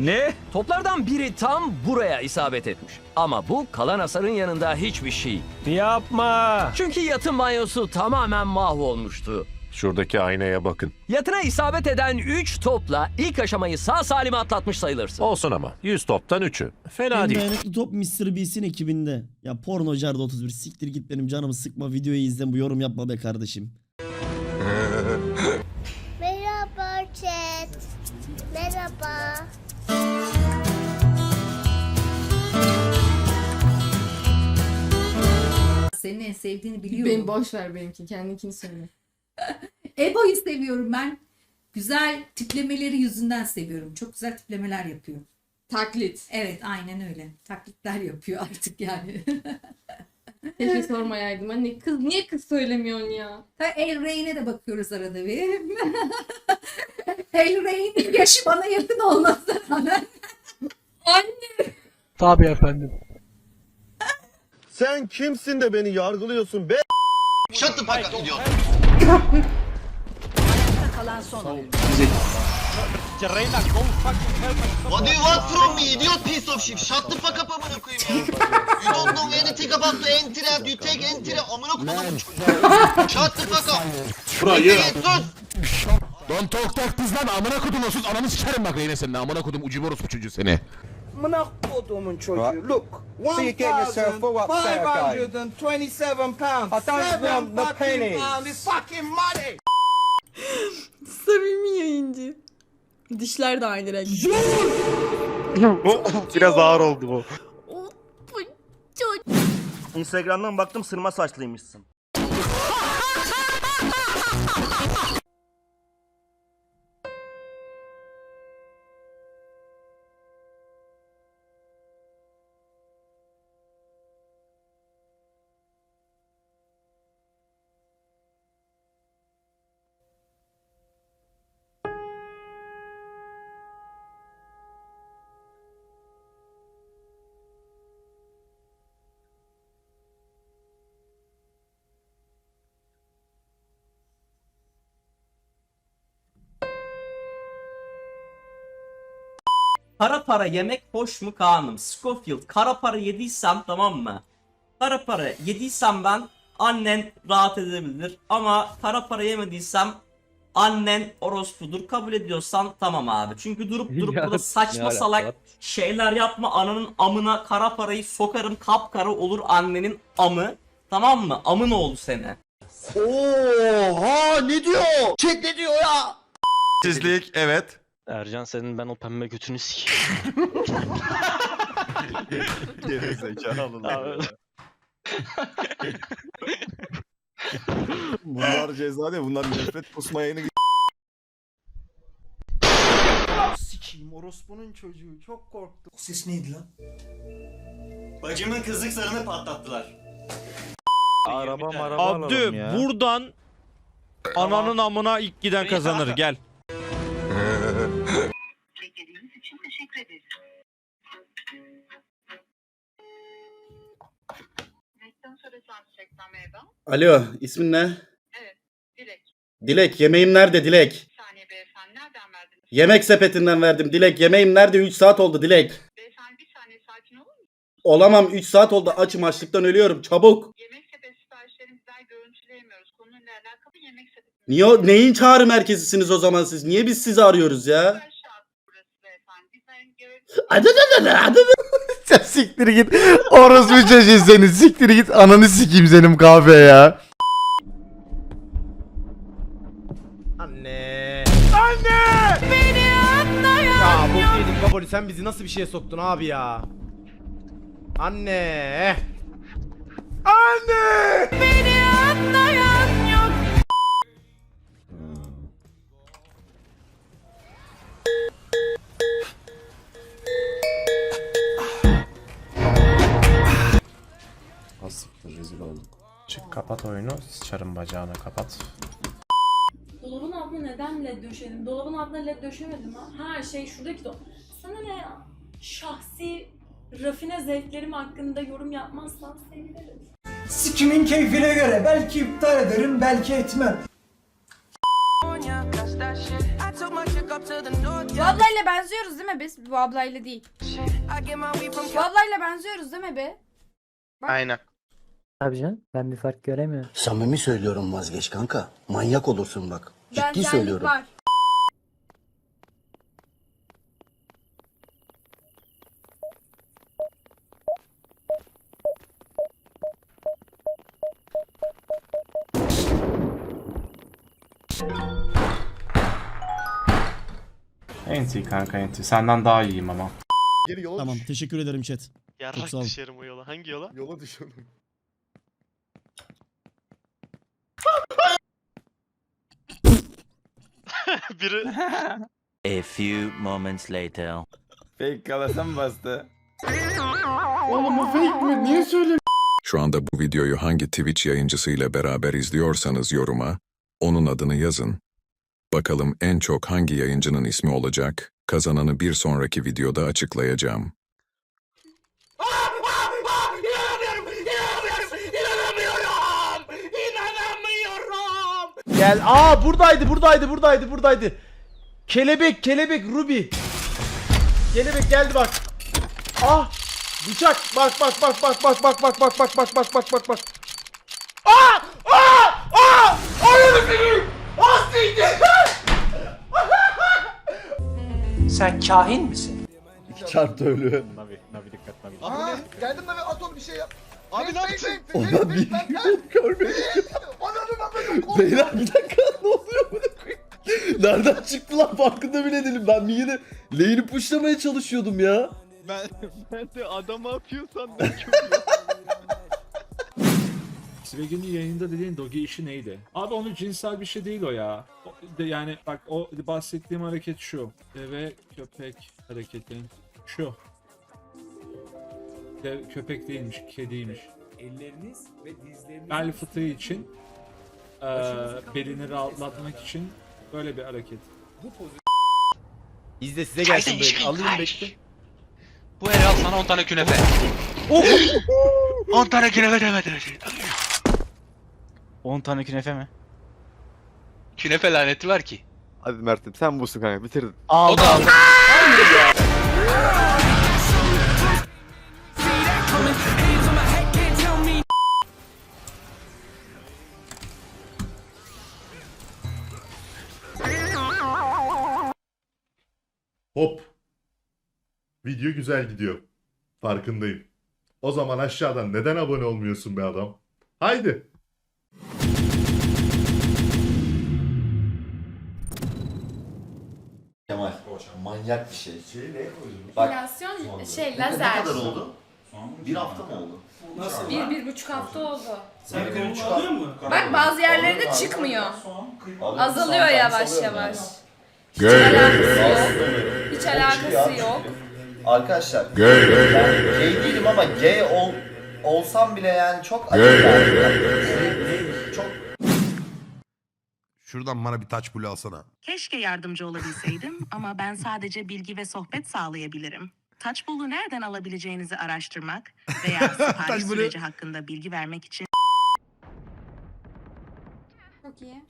Ne? Toplardan biri tam buraya isabet etmiş. Ama bu kalan hasarın yanında hiçbir şey. Yapma. Çünkü yatın banyosu tamamen mahvolmuştu. Şuradaki aynaya bakın. Yatına isabet eden 3 topla ilk aşamayı sağ salim atlatmış sayılırsın. Olsun ama 100 toptan 3'ü. Fena En değil. dayanıklı top Mr. Beast'in ekibinde. Ya porno jarda 31 siktir git benim canımı sıkma videoyu izle bu yorum yapma be kardeşim. Merhaba chat. Merhaba. Senin en sevdiğini biliyorum. Benim boş ver benimki. Kendininkini söyle. Ebo'yu seviyorum ben. Güzel tiplemeleri yüzünden seviyorum. Çok güzel tiplemeler yapıyor. Taklit. Evet aynen öyle. Taklitler yapıyor artık yani. Keşke sormayaydım. Anne kız niye kız söylemiyorsun ya? Ha, El Rey'ne de bakıyoruz arada bir. El Rey'in yaşı bana yakın olmasına rağmen. Anne. Sen kimsin de beni yargılıyorsun be? Shut the fuck up idiot. What do you want from me idiot piece of shit? Shut the fuck up amına koyayım ya. You don't know anything about the entry and you take entry amına koyayım. Shut the fuck up. Burayı. Sus. Don talk talk kız lan amına kodum olsun ananı sikerim bak Reyne senin amına kodum ucu bu çocuğu seni. Amına kodumun çocuğu. Look. So you get yourself full up 527 pounds. I don't want the pennies. It's fucking money. Samimi yayıncı. Dişler de aynı renk. Biraz ağır oldu bu Instagram'dan baktım sırma saçlıymışsın. Kara para yemek hoş mu Kaan'ım? Scofield kara para yediysem tamam mı? Kara para yediysem ben annen rahat edebilir ama kara para yemediysem annen orospudur kabul ediyorsan tamam abi. Çünkü durup durup burada saçma salak şeyler yapma ananın amına kara parayı sokarım kapkara olur annenin amı. Tamam mı? Amın oğlu seni. Oha ne diyor? Chat ne diyor ya? Sizlik evet. Ercan senin ben o pembe götünü sik. Bunlar ceza değil bunlar nefret kusma yayını. Sikiyim orospunun çocuğu çok korktum. O ses neydi lan? Bacımın kızlık sarını patlattılar. Araba maraba alalım Abdü ya. buradan ananın amına ilk giden kazanır gel. Alo, ismin ne? Dilek. Dilek, yemeğim nerede Dilek? Bir saniye beyefendi nereden verdiniz? Yemek sepetinden verdim Dilek. Yemeğim nerede? 3 saat oldu Dilek. Beyefendi bir saniye sakin olur musunuz? Olamam 3 saat oldu açım açlıktan ölüyorum çabuk. Yemek sepeti siparişlerimizden görüntüleyemiyoruz. Konuyla alakalı yemek sepeti. Niye o- neyin çağrı merkezisiniz o zaman siz? Niye biz sizi arıyoruz ya? Aşağı burası beyefendi. Görüntü hadi. Sen siktir git. Orospu çocuğu seni siktir git ananı sikeyim senin kahve ya. Anne. Anne! Beni Ya bu yedik baboli sen bizi nasıl bir şeye soktun abi ya? Anne. Anne! Beni anlayan kapat oyunu. Sıçarım bacağını kapat. Dolabın altına neden led döşedim? Dolabın altına led döşemedim ha. Ha şey şuradaki do. Sana ne ya? Şahsi rafine zevklerim hakkında yorum yapmazsan sevinirim. Sikimin keyfine göre belki iptal ederim belki etmem. Bu ablayla benziyoruz değil mi biz? Bu ablayla değil. Bu ablayla benziyoruz değil mi be? Aynen. Abi canım ben bir fark göremiyorum. Samimi söylüyorum vazgeç kanka. Manyak olursun bak. Benzerlik var. Enti kanka enti. Senden daha iyiyim ama. Tamam teşekkür ederim chat. Çok sağ olun. düşerim o yola. Hangi yola? Yola düşelim. Biri A few moments later. Fake kalasam bastı. Oğlum bu fake mi? Niye söyle? Şu anda bu videoyu hangi Twitch yayıncısıyla beraber izliyorsanız yoruma, onun adını yazın. Bakalım en çok hangi yayıncının ismi olacak, kazananı bir sonraki videoda açıklayacağım. Gel. Aa buradaydı, buradaydı, buradaydı, buradaydı. Kelebek, kelebek, Ruby. Kelebek geldi bak. Ah! Bıçak. Bak bak bak bak bak bak bak bak bak bak bak bak bak bak. Aa! Aa! Aa! Ah siktir. Sen kahin misin? Çarptı ölü. Aa, geldim de at onu bir şey yap. Abi ne yaptın? O da bir görmedim. Beyler bir dakika ne oluyor koyayım? Nereden çıktı lan farkında bile değilim. Ben bir yine lane'i pushlamaya çalışıyordum ya. Ben ben de adam yapıyor sandım. Svegen'in yayında dediğin dogi işi neydi? Abi onu cinsel bir şey değil o ya. O- de- Yani bak o bahsettiğim hareket şu. Deve köpek hareketi. Şu. Dev, köpek değilmiş, kediymiş. Elleriniz ve dizleriniz... Bel fıtığı için eee belini rahatlatmak için böyle bir hareket. İzle size gelsin böyle. Alayım bekle. Bu el al sana 10 tane künefe. 10 tane künefe demedi. 10 tane künefe mi? Künefe laneti var ki. Hadi Mert'im sen busun kanka bitirdin. Aldı aldı. Hop. Video güzel gidiyor. Farkındayım. O zaman aşağıdan neden abone olmuyorsun be adam? Haydi. Kemal. Manyak bir şey. Filasyon şey lazer. oldu? Bir hafta mı oldu? Bir, bir buçuk hafta oldu. Sen konuş alıyor mu? Bak bazı yerlerde çıkmıyor. Azalıyor yavaş yavaş. Hiç Gay. alakası yok. Hiç alakası yok. Arkadaşlar Gay. ben gay değilim ama gay ol, olsam bile yani çok acı yani. Çok Şuradan bana bir taç bulu alsana. Keşke yardımcı olabilseydim ama ben sadece bilgi ve sohbet sağlayabilirim. Touchball'u nereden alabileceğinizi araştırmak veya sipariş süreci hakkında bilgi vermek için Çok iyi.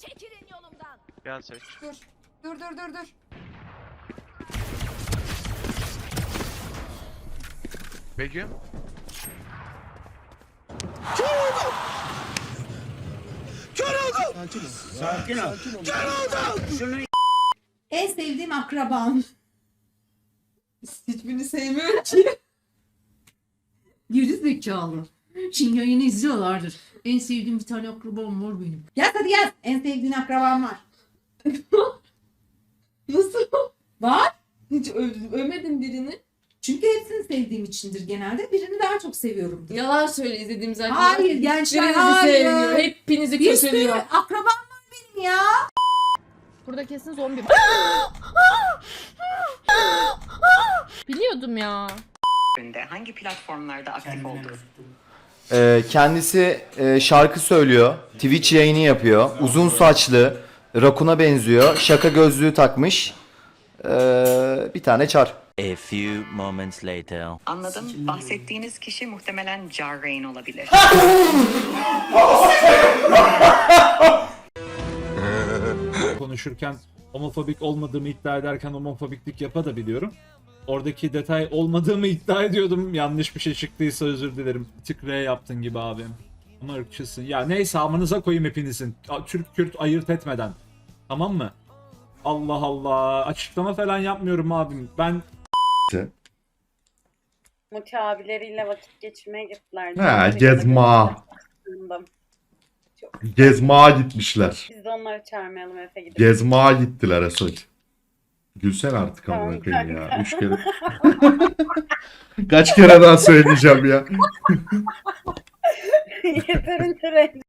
Gel seç. Dur. Dur dur dur dur. Begüm. En sevdiğim akrabam. Hiçbirini sevmiyorum ki. Geri zekalı. Şimdi yayını izliyorlardır. En sevdiğim bir tane akrabam var benim. Yaz hadi yaz. En sevdiğin akrabam var. Nasıl? Var. Hiç övmedim birini. Çünkü hepsini sevdiğim içindir genelde. Birini daha çok seviyorum. Yalan söyle izlediğim zaten. Hayır gençler Hiçbirinizi hayır. sevmiyor. Hepinizi Bir sürü kötülüyor. akrabam var benim ya. Burada kesin zombi. Biliyordum ya. hangi platformlarda aktif oldunuz? Ee, kendisi e, şarkı söylüyor. Twitch yayını yapıyor. Uzun saçlı. Rakun'a benziyor. Şaka gözlüğü takmış. Ee, bir tane çar. A few moments later. Anladım. Bahsettiğiniz kişi muhtemelen Jarrain olabilir. Konuşurken homofobik olmadığımı iddia ederken homofobiklik yapa da biliyorum. Oradaki detay olmadığımı iddia ediyordum. Yanlış bir şey çıktıysa özür dilerim. Bir tık R yaptın gibi abim. Ama ırkçısın. Ya neyse amınıza koyayım hepinizin. Türk Kürt ayırt etmeden. Tamam mı? Allah Allah. Açıklama falan yapmıyorum abim. Ben Muti abileriyle vakit geçirmeye gittiler. Ha, gezma. Gezmağa gitmişler. Biz de onları çağırmayalım Efe gidip. Gezmağa gittiler Esoj. Gülsen artık Tamam, amına koyayım ya. Üç kere. Kaç kere daha söyleyeceğim ya. Yeterince rencide